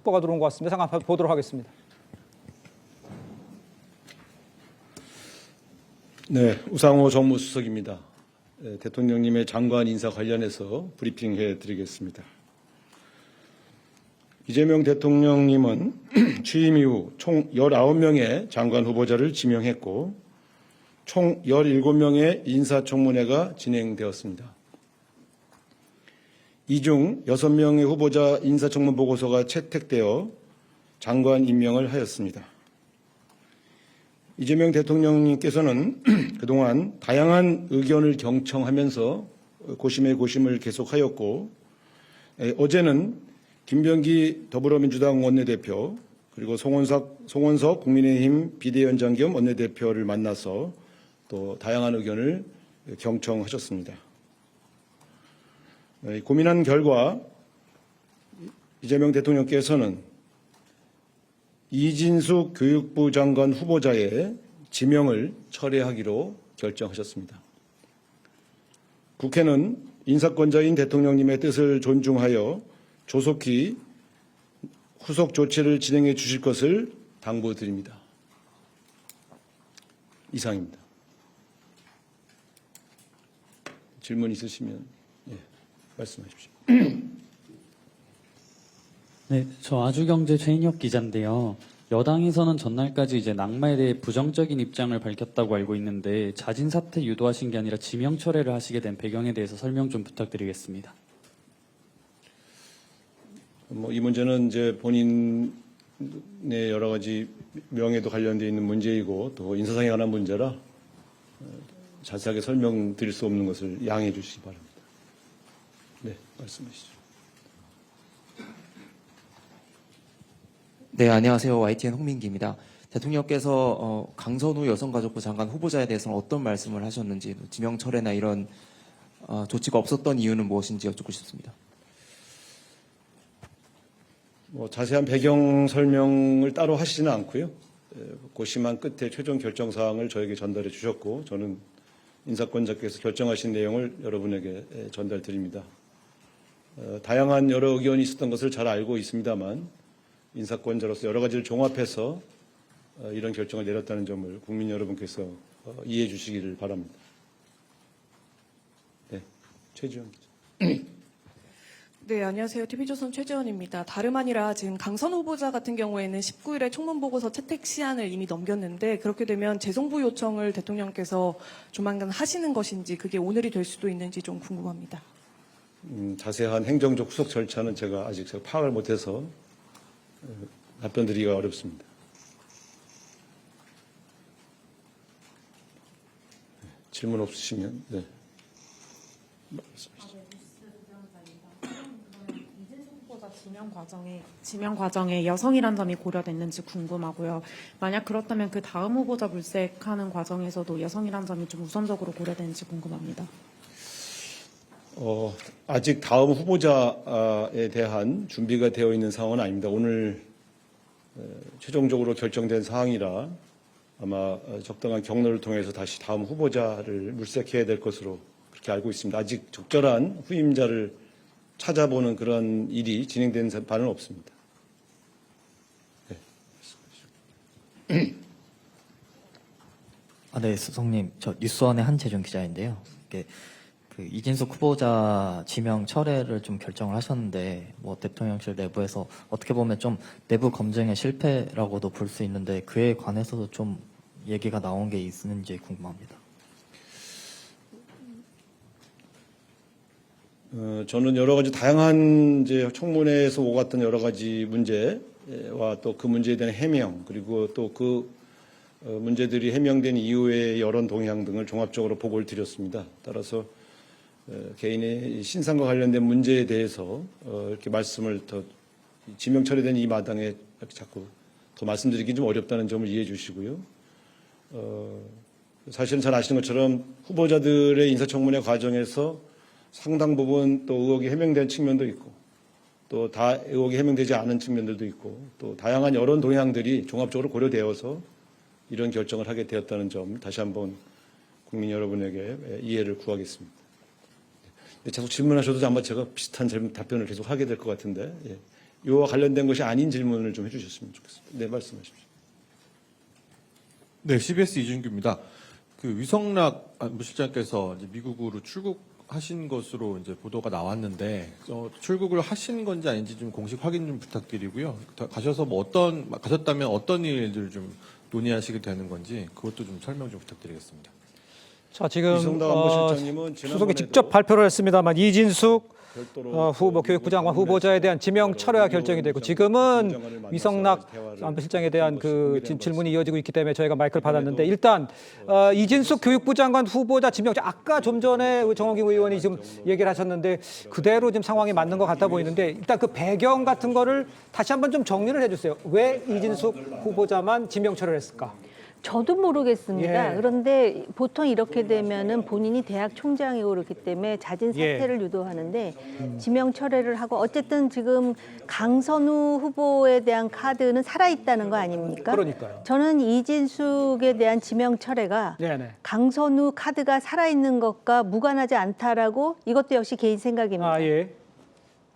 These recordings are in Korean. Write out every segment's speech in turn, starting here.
속보가 들어온 것 같습니다. 잠깐 보도록 하겠습니다. 네, 우상호 정무수석입니다. 예, 대통령님의 장관 인사 관련해서 브리핑해 드리겠습니다. 이재명 대통령님은 취임 이후 총 19명의 장관 후보자를 지명했고 총 17명의 인사청문회가 진행되었습니다. 이 중 6명의 후보자 인사청문 보고서가 채택되어 장관 임명을 하였습니다. 이재명 대통령님께서는 그동안 다양한 의견을 경청하면서 고심의 고심을 계속하였고 에, 어제는 김병기 더불어민주당 원내대표 그리고 송원석, 송원석 국민의힘 비대위원장 겸 원내대표를 만나서 또 다양한 의견을 경청하셨습니다. 에, 고민한 결과 이재명 대통령께서는 이진숙 교육부 장관 후보자의 지명을 철회하기로 결정하셨습니다. 국회는 인사권자인 대통령님의 뜻을 존중하여 조속히 후속 조치를 진행해 주실 것을 당부드립니다. 이상입니다. 질문 있으시면 예, 말씀하십시오. 네, 저 아주경제 최인혁 기자인데요. 여당에서는 전날까지 이제 낙마에 대해 부정적인 입장을 밝혔다고 알고 있는데 자진 사퇴 유도하신 게 아니라 지명 철회를 하시게 된 배경에 대해서 설명 좀 부탁드리겠습니다. 뭐 이 문제는 이제 본인의 여러 가지 명예도 관련되어 있는 문제이고 또 인사상에 관한 문제라 어, 자세하게 설명드릴 수 없는 것을 양해해 주시기 바랍니다. 네, 말씀하시죠. 네, 안녕하세요. YTN 홍민기입니다. 대통령께서 어, 강선우 여성가족부 장관 후보자에 대해서는 어떤 말씀을 하셨는지, 지명 철회나 이런 어, 조치가 없었던 이유는 무엇인지 여쭙고 싶습니다. 뭐 자세한 배경 설명을 따로 하시지는 않고요. 에, 고심한 끝에 최종 결정 사항을 저에게 전달해 주셨고 저는 인사권자께서 결정하신 내용을 여러분에게 에, 전달 드립니다. 어, 다양한 여러 의견이 있었던 것을 잘 알고 있습니다만 인사권자로서 여러 가지를 종합해서 어, 이런 결정을 내렸다는 점을 국민 여러분께서 어, 이해해 주시기를 바랍니다. 네, 최지원 기자. 네, 안녕하세요. TV조선 최재원입니다. 다름 아니라 지금 강선 후보자 같은 경우에는 19일에 총문보고서 채택 시한을 이미 넘겼는데 그렇게 되면 재송부 요청을 대통령께서 조만간 하시는 것인지 그게 오늘이 될 수도 있는지 좀 궁금합니다. 음, 자세한 행정적 후속 절차는 제가 아직 제가 파악을 못해서 어, 답변 드리기가 어렵습니다. 네, 질문 없으시면 네. 말씀하시죠. 후보자 지명 과정에 지명 과정에 여성이란 점이 고려됐는지 궁금하고요. 만약 그렇다면 그 다음 후보자 물색하는 과정에서도 여성이란 점이 좀 우선적으로 고려되는지 궁금합니다. 어, 아직 다음 후보자에 대한 준비가 되어 있는 상황은 아닙니다. 오늘 어, 최종적으로 결정된 사항이라 아마 어, 적당한 경로를 통해서 다시 다음 후보자를 물색해야 될 것으로 그렇게 알고 있습니다. 아직 적절한 후임자를 찾아보는 그런 일이 진행된 바는 없습니다. 아, 네, 수석님. 저 뉴스원의 한재준 기자인데요. 이게 그 이진숙 후보자 지명 철회를 좀 결정을 하셨는데, 뭐 대통령실 내부에서 어떻게 보면 좀 내부 검증의 실패라고도 볼 수 있는데, 그에 관해서도 좀 얘기가 나온 게 있는지 궁금합니다. 어, 저는 여러 가지 다양한 이제 청문회에서 오갔던 여러 가지 문제와 또 그 문제에 대한 해명 그리고 또그 문제들이 해명된 이후의 여론 동향 등을 종합적으로 보고를 드렸습니다. 따라서 어, 개인의 신상과 관련된 문제에 대해서 어, 이렇게 말씀을 더 지명 처리된 이 마당에 자꾸 더 말씀드리기 좀 어렵다는 점을 이해해 주시고요. 어, 사실은 잘 아시는 것처럼 후보자들의 인사청문회 과정에서 상당 부분 또 의혹이 해명된 측면도 있고 또 다 의혹이 해명되지 않은 측면들도 있고 또 다양한 여론 동향들이 종합적으로 고려되어서 이런 결정을 하게 되었다는 점 다시 한번 국민 여러분에게 이해를 구하겠습니다. 네, 계속 질문하셔도 아마 제가 비슷한 질문, 답변을 계속 하게 될 것 같은데 예, 이와 관련된 것이 아닌 질문을 좀 해주셨으면 좋겠습니다. 네, 말씀하십시오. 네, CBS 이준규입니다. 그 위성락 안보실장께서 이제 미국으로 출국하신 것으로 이제 보도가 나왔는데 어, 출국을 하신 건지 아닌지 좀 공식 확인 좀 부탁드리고요. 더 가셔서 뭐 어떤 가셨다면 어떤 일들 좀 논의하시게 되는 건지 그것도 좀 설명 좀 부탁드리겠습니다. 자, 지금 어, 안보실장님은 수석이 지난번에도 직접 발표를 했습니다만 이진숙 별도로 어, 후보 교육부 장관 후보자에 대한 지명 철회가 결정이 되고 지금은 위성락 안보실장에 대한 그 지- 질문이 이어지고 있기 때문에 저희가 마이크를 받았는데 일단 어, 이진숙 교육부 장관 후보자 지명 아까 좀 전에 정호기 의원이 지금 얘기를 하셨는데 그대로 지금 상황이 맞는 것 같아 보이는데 일단 그 배경 같은 거를 다시 한번 좀 정리를 해주세요. 왜 이진숙 후보자만 지명 철회를 했을까? 저도 모르겠습니다. 예. 그런데 보통 이렇게 되면은 본인이 대학 총장이고 그렇기 때문에 자진 예. 사퇴를 유도하는데 지명 철회를 하고 어쨌든 지금 강선우 후보에 대한 카드는 살아 있다는 거 아닙니까? 그러니까요. 저는 이진숙에 대한 지명 철회가 네네. 강선우 카드가 살아 있는 것과 무관하지 않다라고 이것도 역시 개인 생각입니다. 아, 예.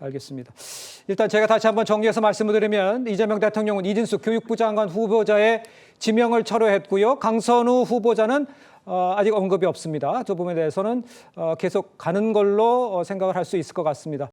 알겠습니다. 일단 제가 다시 한번 정리해서 말씀을 드리면 이재명 대통령은 이진숙 교육부 장관 후보자의 지명을 철회했고요. 강선우 후보자는 어, 아직 언급이 없습니다. 저 부분에 대해서는 어, 계속 가는 걸로 어, 생각을 할 수 있을 것 같습니다.